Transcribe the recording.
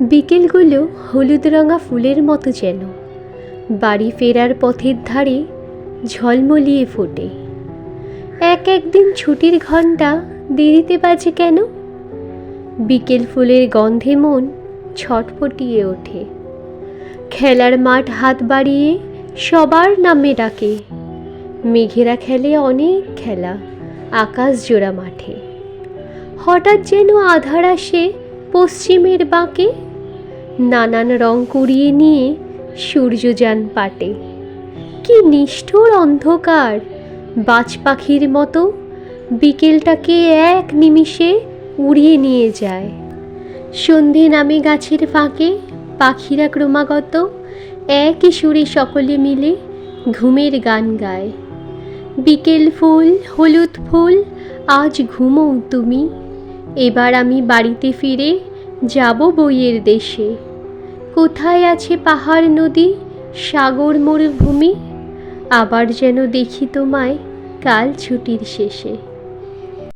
বিকেলগুলো হলুদ রঙা ফুলের মতো যেন। বাড়ি ফেরার পথের ধারে ঝলমলিয়ে ফোটে। এক একদিন ছুটির ঘণ্টা দেরিতে বাজে কেন? বিকেল ফুলের গন্ধে মন ছটফটিয়ে ওঠে। খেলার মাঠ হাত বাড়িয়ে সবার নামে ডাকে। মেঘেরা খেলে অনেক খেলা, আকাশ জোড়া মাঠে। হঠাৎ যেন আধার আসে পশ্চিমের বাঁকে নানান রং কুড়িয়ে নিয়ে সূর্যযান পাটে। কি নিষ্ঠুর অন্ধকার! বাজ পাখির মতো বিকেলটাকে এক নিমিষে উড়িয়ে নিয়ে যায়। সন্ধে নামে গাছের ফাঁকে পাখিরা ক্রমাগত একই সুরে সকলে মিলে ঘুমের গান গায়। বিকেল ফুল, হলুদ ফুল, আজ ঘুমো তুমি। এবার আমি বাড়িতে ফিরে যাব বইয়ের দেশে। কোথায় আছে পাহাড় নদী সাগর মরুভূমি? আবার যেন দেখি তোমায় কাল ছুটির শেষে।